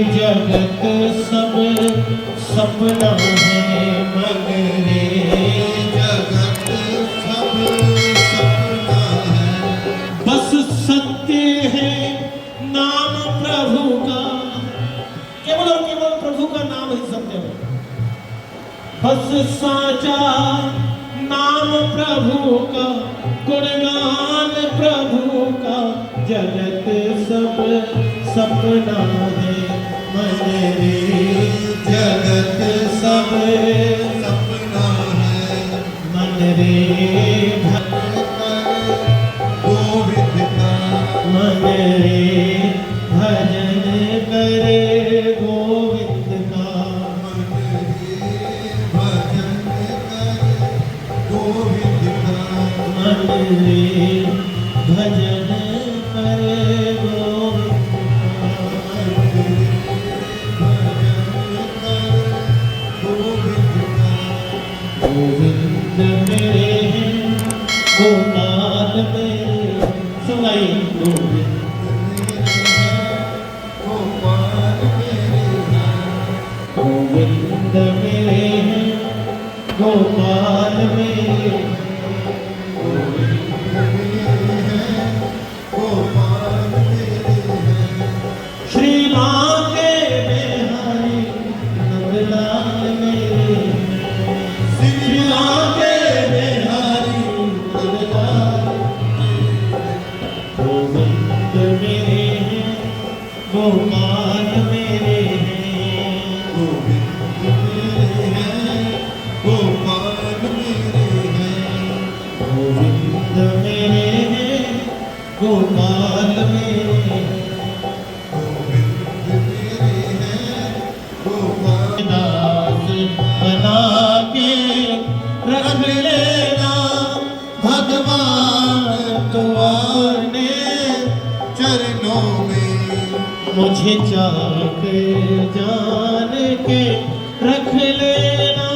जगत सब सपना है मन रे जगत सब सपना है। बस सत्य है नाम प्रभु का। केवल और केवल प्रभु का नाम ही सत्य है। बस साचा नाम प्रभु का, गुणगान प्रभु का। जगत सब सपना है। ਸਭ ਸਪਨਾ ਹੈ। ਮਨ ਰੇ जान के रख लेना।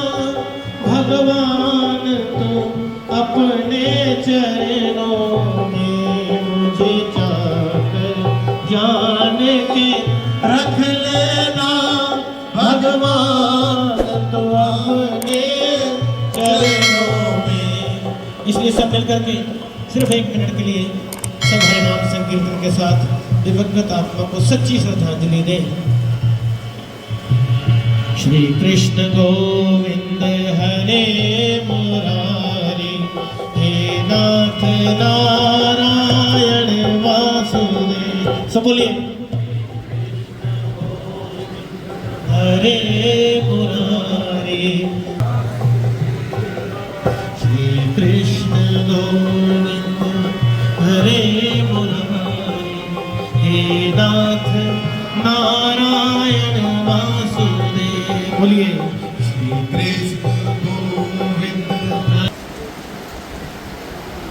भगवान, तुम अपने चरणों में मुझे चाक जान के रख लेना। भगवान, तुम अपने चरणों में। इसलिए सब मिल करके सिर्फ़ एक मिनट के लिए सब हरे नाम संकीर्तन के साथ दिवंगत आत्मा को सच्ची श्रद्धांजलि दें श्री कृष्ण गोविंद हरे मुरारी हे नाथ नारायण वासुदेव सब बोलिए हरे मुरारी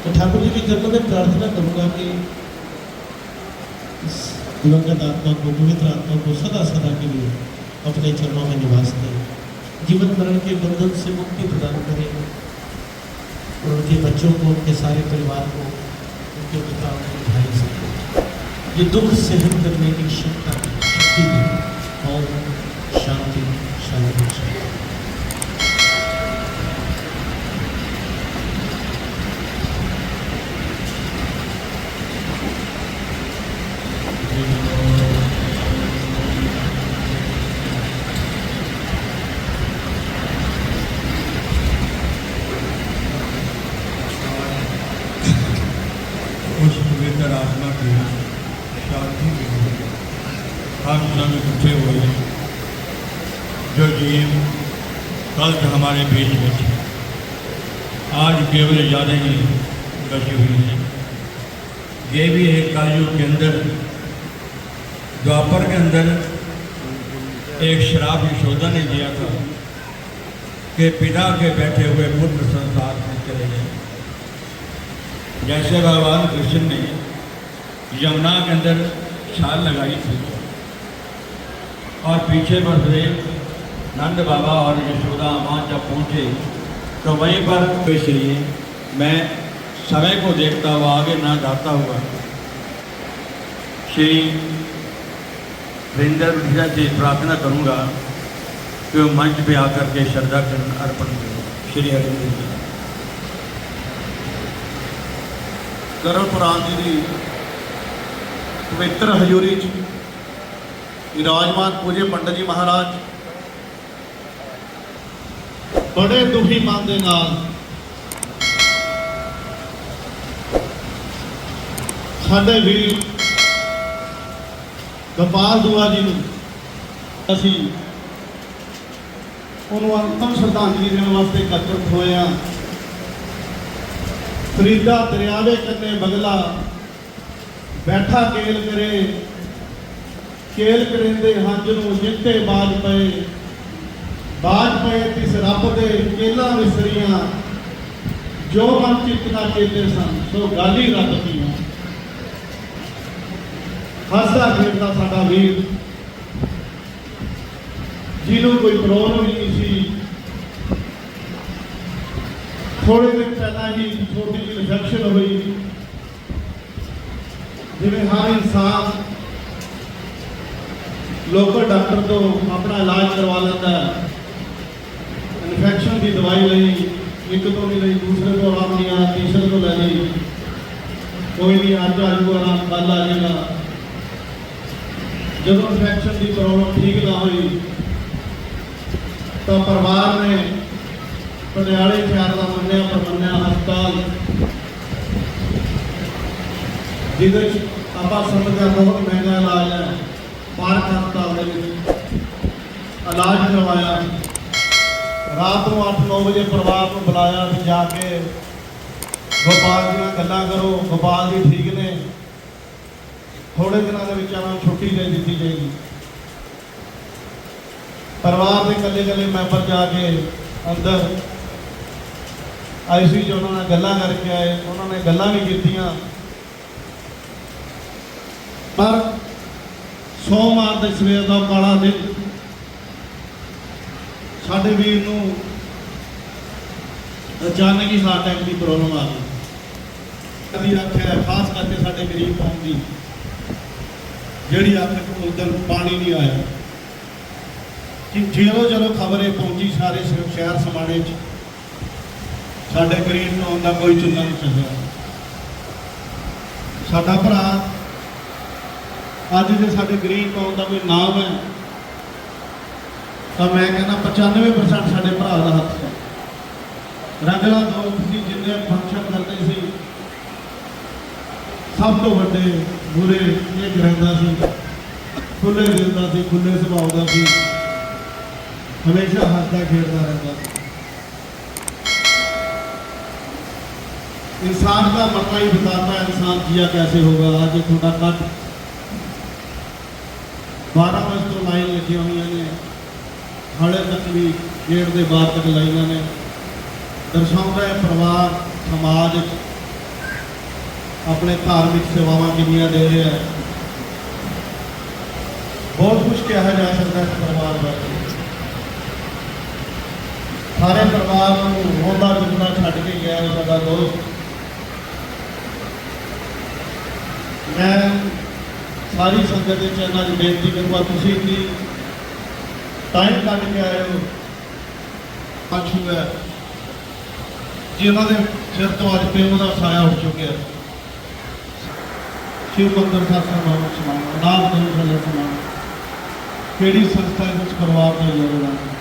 तो ठाकुर जी के चरणों में प्रार्थना करूँगा कि दिवंगत आत्मा को, पवित्र आत्मा को सदा सदा के लिए अपने चरणों में निवास दें जीवन मरण के बंधन से मुक्ति प्रदान करें। और उनके बच्चों को, उनके सारे परिवार को, उनके पिता उनके भाई से ये दुख सहन करने की क्षमता people called से हमारे बीच में थे। आज केवल यादें ही बची हुई हैं। ये भी एक कलयुग के अंदर, द्वापर के अंदर एक शराब यशोदा ने दिया था कि पिता के बैठे हुए पुत्र संसार में चले गए जैसे भगवान कृष्ण ने यमुना के अंदर छाल लगाई थी और पीछे बलदेव नंद बाबा और यशोदा माँ जब पहुँचे तो वहीं पर इसलिए मैं समय को देखता हुआ आगे ना जाता हुआ श्री वीरेंद्र विद्या से प्रार्थना करूंगा कि वो मंच पे आकर के श्रद्धा चरण अर्पण करें श्री हरिंद्र जी ਗਰਲ ਪੁਰਾਣ ਜੀ ਦੀ ਪਵਿੱਤਰ ਹਜ਼ੂਰੀ 'ਚ ਵਿਰਾਜਮਾਨ ਪੂਜੇ ਪੰਡਤ ਜੀ ਮਹਾਰਾਜ ਬੜੇ ਦੁਖੀ ਮਨ ਦੇ ਨਾਲ। ਸਾਡੇ ਵੀਰ ਗੋਪਾਲ ਦੁਆ ਜੀ ਨੂੰ ਅਸੀਂ ਉਹਨੂੰ ਅੰਤਮ ਸ਼ਰਧਾਂਜਲੀ ਦੇਣ ਵਾਸਤੇ ਇਕੱਤਰਤ ਹੋਏ ਹਾਂ। ਫਰੀਦਾ ਦਰਿਆਵੇ ਕੰਨੇ ਬਗਲਾ ਬੈਠਾ ਕੇਲ ਕਰੇ। ਕੇਲ ਕਰਿੰਦੇ ਹੰਝ ਨੂੰ ਜਿੱਤੇ ਬਾਜ ਪਏ। ਬਾਜ ਪਏ ਤਿਸ ਰੱਬ ਦੇ ਕੇਲਾਂ ਵਿਸਰੀਆਂ ਜੋ ਮਨ ਚਿੱਤ ਨਾ ਚੇਤੇ ਸਨ, ਸੋ ਗਾਲੀ ਰੱਬ ਦੀਆਂ ਹੱਸਦਾ ਖੇਡਦਾ ਸਾਡਾ ਵੀਰ। ਜਿਹਨੂੰ ਕੋਈ ਪ੍ਰੋਬਲਮ ਨਹੀਂ ਸੀ। ਥੋੜੇ ਦਿਨ ਪਹਿਲਾਂ ਹੀ ਛੋਟੀ ਜਿਹੀ ਇਨਫੈਕਸ਼ਨ ਹੋਈ। ਜਿਵੇਂ ਹਰ ਇਨਸਾਨ ਲੋਕਲ ਡਾਕਟਰ ਤੋਂ ਆਪਣਾ ਇਲਾਜ ਕਰਵਾ ਲੈਂਦਾ ਹੈ। ਇਨਫੈਕਸ਼ਨ ਦੀ ਦਵਾਈ ਲਈ, ਇੱਕ ਤੋਂ ਨਹੀਂ ਲਈ ਦੂਸਰੇ ਤੋਂ ਆਰਾਮ ਨਹੀਂ ਆਇਆ, ਤੀਸਰੇ ਤੋਂ ਲੈ ਲਈ। ਕੋਈ ਨਹੀਂ ਅੱਜ ਆ ਜੂਗਾ ਆਰਾਮ ਕੱਲ ਆ ਜਾਏਗਾ ਜਦੋਂ ਇਨਫੈਕਸ਼ਨ ਦੀ ਪ੍ਰੋਬਲਮ ਠੀਕ ਨਾ ਹੋਈ, ਤਾਂ ਪਰਿਵਾਰ ਨੇ ਪਟਿਆਲੇ ਸ਼ਹਿਰ ਦਾ ਮੰਨਿਆ, ਪ੍ਰਮੰਨਿਆ ਹਸਪਤਾਲ, ਜਿਹਦੇ ਚ ਆਪਾਂ ਸਮਝਦੇ ਹਾਂ ਬਹੁਤ ਮਹਿੰਗਾ ਇਲਾਜ ਹੈ ਪਾਰਕ ਹਸਪਤਾਲ ਦੇ ਵਿੱਚ। ਇਲਾਜ ਕਰਵਾਇਆ। ਰਾਤ ਨੂੰ 8-9 ਵਜੇ ਪਰਿਵਾਰ ਨੂੰ ਬੁਲਾਇਆ ਵੀ ਜਾ ਕੇ ਗੋਪਾਲ ਜੀ ਨਾਲ ਗੱਲਾਂ ਕਰੋ, ਗੋਪਾਲ ਜੀ ਠੀਕ ਨੇ। ਥੋੜੇ ਦਿਨਾਂ ਦੇ ਵਿੱਚ ਉਹਨਾਂ ਨੂੰ ਛੁੱਟੀ ਦੇ ਦਿੱਤੀ ਜਾਏਗੀ। ਪਰਿਵਾਰ ਦੇ ਇਕੱਲੇ ਇਕੱਲੇ ਮੈਂਬਰ ਜਾ ਕੇ ਅੰਦਰ ਆਈਸੀ ਜੋ, ਉਹਨਾਂ ਨਾਲ ਗੱਲਾਂ ਕਰਕੇ ਆਏ, ਉਹਨਾਂ ਨੇ ਗੱਲਾਂ ਵੀ ਕੀਤੀਆਂ। ਪਰ ਸੋਮਵਾਰ ਦੇ ਸਵੇਰ ਦਾ ਕਾਲਾ ਦਿਨ ਸਾਡੇ ਵੀਰ ਨੂੰ ਅਚਾਨਕ ਹੀ ਹਾਰਟ ਅਟੈਕ ਦੀ ਪ੍ਰੋਬਲਮ ਆ ਗਈ। ਕਦੀ ਅੱਖ ਹੈ ਖਾਸ ਕਰਕੇ ਸਾਡੇ ਗਰੀਬ ਕੌਮ ਦੀ, ਜਿਹੜੀ ਅੱਖ ਨੂੰ ਉਦੋਂ ਪਾਣੀ ਨਹੀਂ ਆਇਆ। ਕਿ ਜਦੋਂ ਜਦੋਂ ਖਬਰ ਇਹ ਪਹੁੰਚੀ ਸਾਰੇ ਸ਼ਹਿਰ ਸਮਾਣੇ 'ਚ, ਸਾਡੇ ਗਰੀਬ ਨੂੰ ਆਉਂਦਾ ਕੋਈ ਚੁੱਲ੍ਹਾ ਨਹੀਂ ਚੱਲਿਆ। ਸਾਡਾ ਭਰਾ, ਅੱਜ ਦੇ ਸਾਡੇ ਗਰੀਬ ਕੌਮ ਦਾ ਕੋਈ ਨਾਮ ਹੈ ਤਾਂ ਮੈਂ ਕਹਿੰਦਾ 95% ਸਾਡੇ ਭਰਾ ਦਾ ਹੱਥ ਹੈ ਰੰਗਲਾ ਦੋਸਤ ਸੀ ਜਿੰਨੇ ਫੰਕਸ਼ਨ ਕਰਦੇ ਸੀ ਸਭ ਤੋਂ ਵੱਡੇ ਬੁਰੇ ਇਹ ਰਹਿੰਦਾ ਸੀ ਖੁੱਲੇ ਦਿਲ ਦਾ ਸੀ ਖੁੱਲੇ ਸੁਭਾਅ ਦਾ ਸੀ ਹਮੇਸ਼ਾ ਹੱਸਦਾ ਖੇਡਦਾ ਰਹਿੰਦਾ ਸੀ इंसान का मरना ही बताता है इंसान जिया कैसे होगा आज ये थोड़ा कट बारह बजे तो लाइन लगी हुई ने ਹਾਲੇ ਤੱਕ ਵੀ ਗੇਟ ਦੇ ਬਾਹਰ ਤੱਕ ਲਾਈਨਾਂ ਨੇ। ਦਰਸਾਉਂਦਾ ਹੈ ਪਰਿਵਾਰ, ਸਮਾਜ ਆਪਣੇ ਧਾਰਮਿਕ ਸੇਵਾਵਾਂ ਕਿੰਨੀਆਂ ਦੇ ਰਿਹਾ ਹੈ। ਬਹੁਤ ਕੁਝ ਕਿਹਾ ਜਾ ਸਕਦਾ ਹੈ ਪਰਿਵਾਰ ਬਾਰੇ। ਸਾਰੇ ਪਰਿਵਾਰ ਨੂੰ ਰੋਂਦਾ ਜੁਗਣਾ ਛੱਡ ਕੇ ਗਿਆ ਸਾਡਾ ਦੋਸਤ। ਮੈਂ ਸਾਰੀ ਸੰਗਤ ਦੇ ਚਰਨਾਂ 'ਚ ਬੇਨਤੀ ਕਰੂੰਗਾ, ਤੁਸੀਂ ਵੀ ਟਾਈਮ ਕੱਢ ਕੇ ਆਏ ਹੋ ਪਾਛੂ ਹੈ ਜਿਨ੍ਹਾਂ ਦੇ ਸਿਰ ਤੋਂ ਅੱਜ ਪਿਓ ਦਾ ਸਾਇਆ ਉੱਠ ਚੁੱਕਿਆ ਸ਼ਿਵ ਮੰਦਰ ਸਾਹਿਬ ਦਾ ਸਮਾਨ ਨਾਮ ਦੇ ਦਾ ਸਮਾਨ ਕਿਹੜੀ ਸੰਸਥਾ ਵਿੱਚ ਪਰਿਵਾਰ ਦਾ ਯੋਗਦਾਨ ਹੈ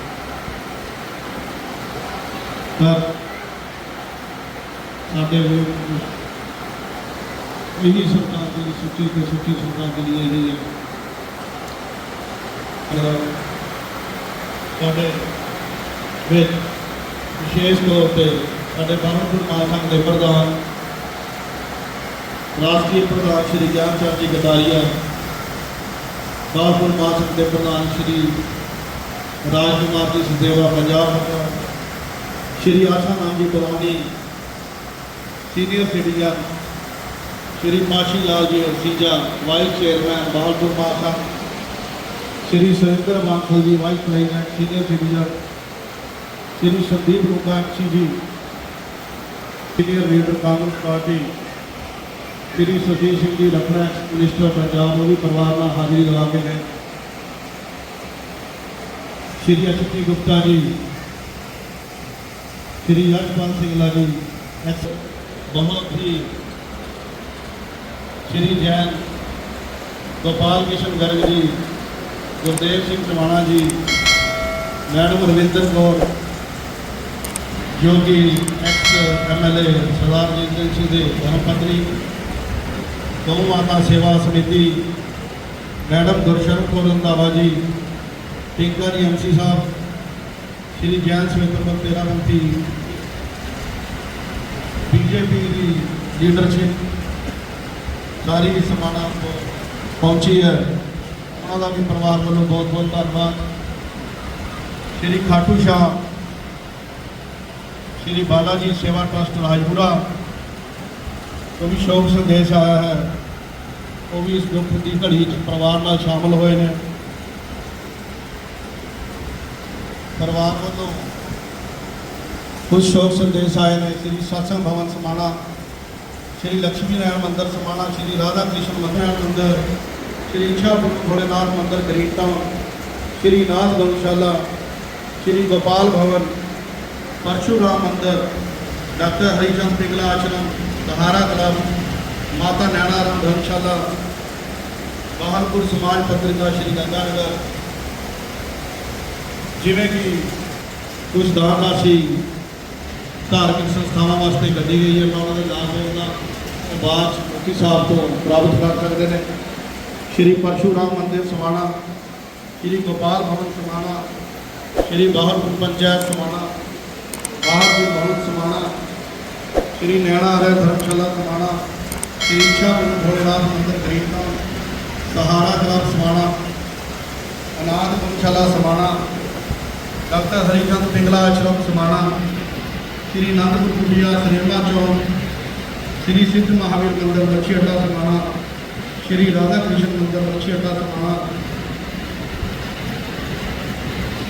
ਤਾਂ ਸਾਡੇ ਵੀ ਇਹੀ ਸਰਕਾਰ ਦੀ ਸੁੱਚੀ ਤੇ ਸੁੱਚੀ ਸਰਕਾਰ ਦੇ ਲਈ ਇਹ ਹੈ ਸਾਡੇ ਵਿੱਚ ਵਿਸ਼ੇਸ਼ ਤੌਰ ਤੇ ਸਾਡੇ ਬਾਰਨਪੁਰ ਮਾਲਕਾਂ ਦੇ ਪ੍ਰਧਾਨ, ਰਾਸ਼ਟਰੀ ਪ੍ਰਧਾਨ ਸ਼੍ਰੀ ਗਿਆਨ ਚੰਦ ਜੀ ਗਦਾਰੀਆ ਬਾਰਨਪੁਰ ਮਾਲਕਾਂ ਦੇ ਪ੍ਰਧਾਨ ਸ਼੍ਰੀ ਰਾਜਕੁਮਾਰ ਜੀ ਸਦੇਵਾ ਪੰਜਾਬ ਸਰਕਾਰ ਸ਼੍ਰੀ ਆਸ਼ਾ ਨਾਮ ਜੀ ਬਲੌਨੀ ਸੀਨੀਅਰ ਸਿਟੀਜ਼ਨ, ਸ਼੍ਰੀ ਮਾਸ਼ੀ ਲਾਲ ਜੀ ਸੀਜਾ, ਵਾਈਸ ਚੇਅਰਮੈਨ ਬਹਾਲਪੁਰ ਮਾਸਾ Shri Surendra Mathur ji vice president senior citizen Shri Sandeep Rupakshi ji senior leader Congress party. Shri Sushil Singh ji reference minister, Punjab, वो भी परिवार में हाजिरी लगा के हैं श्री एस गुप्ता जी, श्री यशपाल सिंगला जी एस बहुत जी श्री जैन, गोपाल किशन गर्ग जी ਗੁਰਦੇਵ ਸਿੰਘ ਚਮਾਣਾ ਜੀ ਮੈਡਮ ਰਵਿੰਦਰ ਕੌਰ ਜੋ ਕਿ ਐਕਸ ਐਮਐਲਏ ਸਰਦਾਰ ਜੀਤਨ ਸਿੰਘ ਦੇ ਧਰਮ ਪਤਨੀ ਗਊ ਮਾਤਾ ਸੇਵਾ ਸਮਿਤੀ ਮੈਡਮ ਗੁਰਸ਼ਰਨ ਕੌਰ ਰੰਧਾਵਾ ਜੀ ਟਿੰਕਰ ਜੀ ਐਮਸੀ ਸਾਹਿਬ ਸ਼੍ਰੀ ਜੈਨ ਸਵੇਤਰ ਤੇਰਾ ਮੰਤੀ ਬੀਜੇਪੀ ਦੀ ਲੀਡਰਸ਼ਿਪ ਸਾਰੀ ਸਮਾਨਾ ਪਹੁੰਚੀ ਹੈ उन्होंने भी परिवार वालों बहुत बहुत धन्यवाद। श्री खाटू शाह, श्री बालाजी सेवा ट्रस्ट राजपुरा तो भी शोक संदेश आया है, वो भी इस दुख की घड़ी परिवार में शामिल होए ने। परिवार वालों, कुछ शोक संदेश आए हैं श्री सत्संग भवन समाणा श्री लक्ष्मी नारायण मंदिर समाणा श्री राधा कृष्ण नारायण मंदिर। ਸ਼੍ਰੀ ਇੱਛਾ ਭੋਲੇਨਾਥ ਮੰਦਿਰ ਗਰੀਟਾਂ ਸ਼੍ਰੀ ਨਾਥ ਗਊਸ਼ਾਲਾ, ਸ਼੍ਰੀ ਗੋਪਾਲ ਭਵਨ, ਪਰਸ਼ੂਰਾਮ ਮੰਦਿਰ, ਡਾਕਟਰ ਹਰੀਚੰਦ ਪਿੰਗਲਾ ਆਸ਼ਰਮ ਸਹਾਰਾ ਕਲੱਬ, ਮਾਤਾ ਨੈਣਾ ਰਾਮ ਧਰਮਸ਼ਾਲਾ ਬਾਹਨਪੁਰ ਸਮਾਜ ਪੱਤਰਿਕਾ ਸ਼੍ਰੀ ਗੰਗਾਨਗਰ। ਜਿਵੇਂ ਕਿ ਕੁਝ ਦਾਨ ਰਾਸ਼ੀ ਧਾਰਮਿਕ ਸੰਸਥਾਵਾਂ ਵਾਸਤੇ ਕੱਢੀ ਗਈ ਹੈ, ਮੈਂ ਉਹਨਾਂ ਦੇ ਲਾਭ ਦੇਣਾ ਉਹ ਬਾਅਦ 'ਚ ਮੁਖੀ ਸਾਹਿਬ ਤੋਂ ਪ੍ਰਾਪਤ ਕਰ ਸਕਦੇ ਨੇ। ਸ਼੍ਰੀ ਪਰਸ਼ੂਰਾਮ ਮੰਦਿਰ ਸਮਾਣਾ, ਸ਼੍ਰੀ ਗੋਪਾਲ ਭਵਨ ਸਮਾਣਾ, ਸ਼੍ਰੀ ਬਾਹਰਪੁਰ ਪੰਚਾਇਤ ਸਮਾਣਾ ਬਾਹਰਪੁਰ ਭਵਨ ਸਮਾਣਾ, ਸ਼੍ਰੀ ਨੈਣਾ ਹਰਿ ਧਰਮਸ਼ਾਲਾ ਸਮਾਣਾ, ਸ਼੍ਰੀ ਇੱਛਾ ਭੋਲੇਨਾਥ ਮੰਦਿਰ ਗਰੀਬਾ ਸਹਾਰਾ ਕਲੱਬ ਸਮਾਣਾ, ਅਨਾਥ ਧਰਮਸ਼ਾਲਾ ਸਮਾਣਾ, ਡਾਕਟਰ ਹਰੀਚੰਦ ਪਿੰਗਲਾ ਆਸ਼ਰਮ ਸਮਾਣਾ, ਸ਼੍ਰੀ ਅਨੰਦਪੁਰ ਕੁਟੀਆ ਸਰੇਲਾ ਚੌਕ, ਸ਼੍ਰੀ ਸਿੱਧ ਮਹਾਵੀਰ ਮੰਦਿਰ, ਮੱਛੀ ਅੱਡਾ ਸਮਾਣਾ ਸ਼੍ਰੀ ਰਾਧਾ ਕ੍ਰਿਸ਼ਨ ਮੰਦਰ ਮੱਛੀ ਅੱਡਾ ਸਮਾਣਾ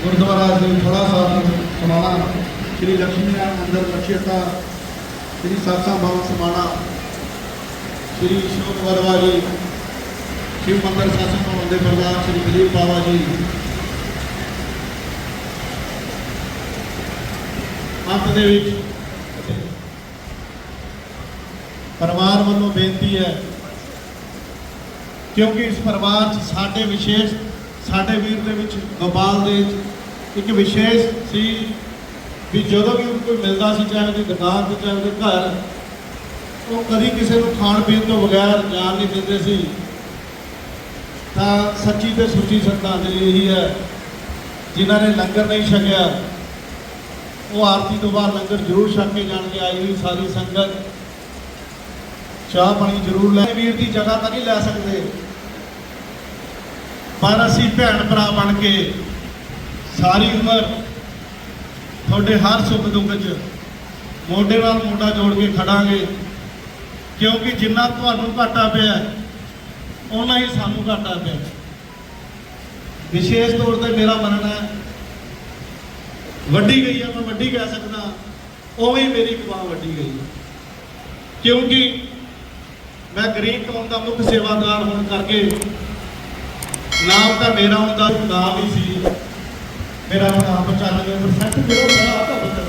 ਗੁਰਦੁਆਰਾ ਸ੍ਰੀ ਥੜਾ ਸਾਹਿਬ ਸਮਾਣਾ ਸ਼੍ਰੀ ਲక్ష్ਮੀ ਨਾਰਾਇਣ ਮੰਦਰ ਮੱਛੀ ਅੱਡਾ, ਸ਼੍ਰੀ ਸਾਸਾ ਭਵਨ ਸਮਾਣਾ, ਸ਼੍ਰੀ ਸ਼ੋਕ ਵਰਵਾ ਜੀ, ਸ਼ਿਵ ਮੰਦਰ ਸਾਸਾ ਭਵਨ ਦੇ ਪ੍ਰਧਾਨ ਸ਼੍ਰੀ ਦਲੀਪ ਬਾਵਾ ਜੀ। ਅੰਤ ਦੇ ਵਿੱਚ ਪਰਿਵਾਰ ਵੱਲੋਂ ਬੇਨਤੀ ਹੈ ਕਿਉਂਕਿ ਇਸ ਪਰਿਵਾਰ 'ਚ ਸਾਡੇ ਵਿਸ਼ੇਸ਼, ਸਾਡੇ ਵੀਰ ਦੇ ਵਿੱਚ ਗੋਪਾਲ ਦੇ ਇੱਕ ਵਿਸ਼ੇਸ਼ ਸੀ ਵੀ ਜਦੋਂ ਵੀ ਕੋਈ ਮਿਲਦਾ ਸੀ, ਚਾਹੇ ਉਹਦੀ ਦੁਕਾਨ ਤੇ, ਚਾਹੇ ਉਹਦੇ ਘਰ, ਉਹ ਕਦੀ ਕਿਸੇ ਨੂੰ ਖਾਣ ਪੀਣ ਤੋਂ ਬਗੈਰ ਜਾਣ ਨਹੀਂ ਦਿੰਦੇ ਸੀ। ਤਾਂ ਸੱਚੀ ਤੇ ਸੁੱਚੀ ਸ਼ਰਧਾਂਜਲੀ ਇਹੀ ਹੈ, ਜਿਨ੍ਹਾਂ ਨੇ ਲੰਗਰ ਨਹੀਂ ਛਕਿਆ, ਉਹ ਆਰਤੀ ਤੋਂ ਬਾਅਦ ਲੰਗਰ ਜ਼ਰੂਰ ਛਕ ਕੇ ਜਾਣ ਕੇ ਆਈ ਹੋਈ ਸਾਰੀ ਸੰਗਤ। ਚਾਹ ਪਾਣੀ ਜ਼ਰੂਰ ਲੈ। ਵੀਰ ਦੀ ਜਗ੍ਹਾ ਤਾਂ ਨਹੀਂ ਲੈ ਸਕਦੇ। ਪਰ ਅਸੀਂ ਭੈਣ ਭਰਾ ਬਣ ਕੇ ਸਾਰੀ ਉਮਰ ਤੁਹਾਡੇ ਹਰ ਸੁੱਖ ਦੁੱਖ 'ਚ ਮੋਢੇ ਨਾਲ ਮੋਢਾ ਜੋੜ ਕੇ ਖੜਾਂਗੇ। ਕਿਉਂਕਿ ਜਿੰਨਾ ਤੁਹਾਨੂੰ ਘਾਟਾ ਪਿਆ ਉਹਨਾਂ ਹੀ ਸਾਨੂੰ ਘਾਟਾ ਪਿਆ। ਵਿਸ਼ੇਸ਼ ਤੌਰ ਤੇ ਮੇਰਾ ਮੰਨਣਾ ਹੈ, ਵੱਡੀ ਗਈ ਆ, ਮੈਂ ਵੱਡੀ ਕਹਿ ਸਕਦਾ, ਉਵੇਂ ਹੀ ਮੇਰੀ ਕਮਾਂ ਵੱਡੀ ਗਈ। ਹੈ। ਕਿਉਂਕਿ ਮੈਂ ਗਰੀਬ ਕੌਮ ਦਾ ਮੁੱਖ ਸੇਵਾਦਾਰ ਹੋਣ ਕਰਕੇ ਨਾਮ ਤਾਂ ਮੇਰਾ ਹੁੰਦਾ, ਨਾਮ ਹੀ ਸੀ। ਮੇਰਾ ਨਾਮ 95% ਮੇਰਾ ਬੜਾ ਤਾਂ ਬਦਲ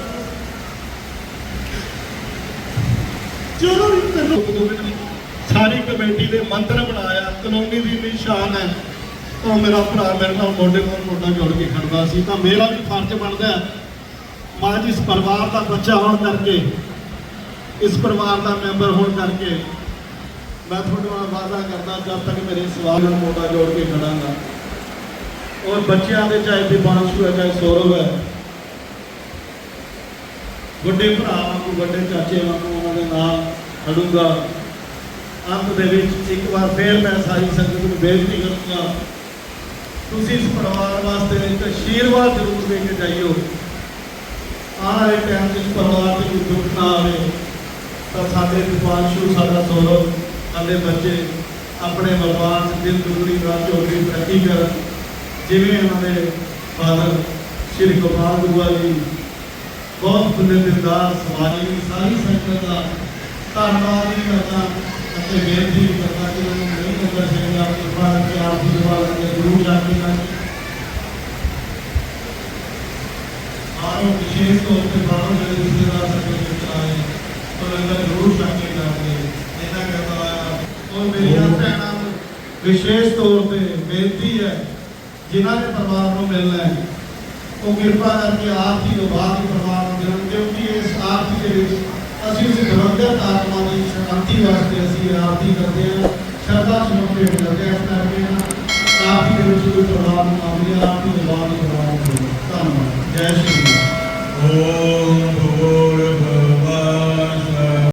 ਜਦੋਂ ਵੀ ਮੈਨੂੰ ਸਾਰੀ ਕਮੇਟੀ ਦੇ ਮੰਤਰ ਬਣਾਇਆ ਕਲੋਨੀ ਦੀ ਨਿਸ਼ਾਨ ਹੈ। ਉਹ ਮੇਰਾ ਭਰਾ ਮੇਰੇ ਨਾਲ ਮੋਢੇ ਨਾਲ ਮੋਢਾ ਜੋੜ ਕੇ ਖੜਦਾ ਸੀ, ਤਾਂ ਮੇਰਾ ਵੀ ਫਰਜ਼ ਬਣਦਾ ਹੈ। ਜੀ, ਇਸ ਪਰਿਵਾਰ ਦਾ ਬੱਚਾ ਹੋਣ ਕਰਕੇ, ਇਸ ਪਰਿਵਾਰ ਦਾ ਮੈਂਬਰ ਹੋਣ ਕਰਕੇ ਮੈਂ ਤੁਹਾਡੇ ਨਾਲ ਵਾਅਦਾ ਕਰਦਾ, ਜਦ ਤੱਕ ਮੇਰੇ ਸਵਾਲ ਨਾਲ ਮੋਢਾ ਜੋੜ ਕੇ ਖੜਾਂਗਾ। ਔਰ ਬੱਚਿਆਂ ਦੇ ਚਾਹੇ ਦਿਬਾਂਸ਼ੂ ਹੈ, ਚਾਹੇ ਸੌਰਵ ਹੈ, ਵੱਡੇ ਭਰਾ ਵਾਂਗੂ, ਵੱਡੇ ਚਾਚੇ ਵਾਂਗੂ ਉਹਨਾਂ ਦੇ ਨਾਲ ਖੜੂੰਗਾ। ਅੰਤ ਦੇ ਵਿੱਚ ਇੱਕ ਵਾਰ ਫੇਰ ਮੈਂ ਸਾਰੀ ਸੰਗਤ ਨੂੰ ਬੇਨਤੀ ਕਰੂੰਗਾ, ਤੁਸੀਂ ਇਸ ਪਰਿਵਾਰ ਵਾਸਤੇ ਇੱਕ ਆਸ਼ੀਰਵਾਦ ਜ਼ਰੂਰ ਦੇ ਕੇ ਜਾਈਓ। ਆਉਣ ਵਾਲੇ ਟਾਈਮ ਵਿੱਚ ਪਰਿਵਾਰ ਤੇ ਕੋਈ ਦੁੱਖ ਨਾ ਆਵੇ, ਤਾਂ ਸਾਡੇ ਦਿਵਾਂਸ਼ੂ ਸਾਡਾ ਸੌਰਵ ਸਾਡੇ ਬੱਚੇ ਆਪਣੇ ਪਰਿਵਾਰ 'ਚ ਦਿਲ ਦੁਗਣੀ ਰਾਤ ਚੌਧਰੀ ਤਰੱਕੀ ਕਰਨ ਜਿਵੇਂ ਉਹਨਾਂ ਦੇ ਫਾਦਰ ਸ਼੍ਰੀ ਗੋਪਾਲ ਦੁਆ ਜੀ ਬਹੁਤ ਖੁੱਲੇ ਦਿਲਦਾਰ ਸਵਾਰੀ ਸਾਰੀ ਸੰਗਤ ਦਾ ਧੰਨਵਾਦ ਵੀ ਕਰਦਾ ਅਤੇ ਬੇਨਤੀ ਵੀ ਕਰਦਾ ਕਿ ਉਹਨੂੰ ਨਹੀਂ ਨਜ਼ਰ ਸਕਦਾ ਕਿਰਪਾ ਕਰਕੇ ਆਪ ਦੀ ਦੁਆ ਕਰਕੇ ਜ਼ਰੂਰ ਜਾ ਕੇ ਨਾ ਸਾਰੋਂ ਵਿਸ਼ੇਸ਼ ਤੌਰ ਤੇ ਬਾਹਰੋਂ ਜਿਹੜੇ ਰਿਸ਼ਤੇਦਾਰ ਸਾਡੇ ਵਿੱਚ ਆਏ ਉਹ ਲੰਗਰ ਜ਼ਰੂਰ ਛਕ ਮੇਰੀਆਂ ਭੈਣਾਂ ਨੂੰ ਵਿਸ਼ੇਸ਼ ਤੌਰ ਤੇ ਬੇਨਤੀ ਹੈ ਜਿਨ੍ਹਾਂ ਦੇ ਪਰਿਵਾਰ ਨੂੰ ਮਿਲਣਾ ਹੈ ਉਹ ਕਿਰਪਾ ਕਰਕੇ ਆਰਤੀ ਤੋਂ ਬਾਅਦ ਹੀ ਪਰਿਵਾਰ ਨੂੰ ਮਿਲਣ ਕਿਉਂਕਿ ਇਸ ਆਰਤੀ ਦੇ ਵਿੱਚ ਅਸੀਂ ਉਸ ਗ੍ਰੰਥਕ ਆਤਮਾ ਦੀ ਸ਼ਾਂਤੀ ਵਾਸਤੇ ਅਸੀਂ ਆਰਤੀ ਕਰਦੇ ਹਾਂ ਸ਼ਰਧਾ ਸਮੂਹ ਭੇਟ ਕਰਦੇ ਹਾਂ ਕਰਦੇ ਹਾਂ ਆਰਤੀ ਦੇ ਵਿੱਚ ਕੋਈ ਪਰਿਵਾਰ ਨੂੰ ਆਉਂਦੀ ਆਰਤੀ ਤੋਂ ਬਾਅਦ ਹੀ ਪਰਿਵਾਰ ਨੂੰ ਧੰਨਵਾਦ ਜੈ ਸ਼੍ਰੀ ਰਾਮ ਓਮ ਭੋਲੇ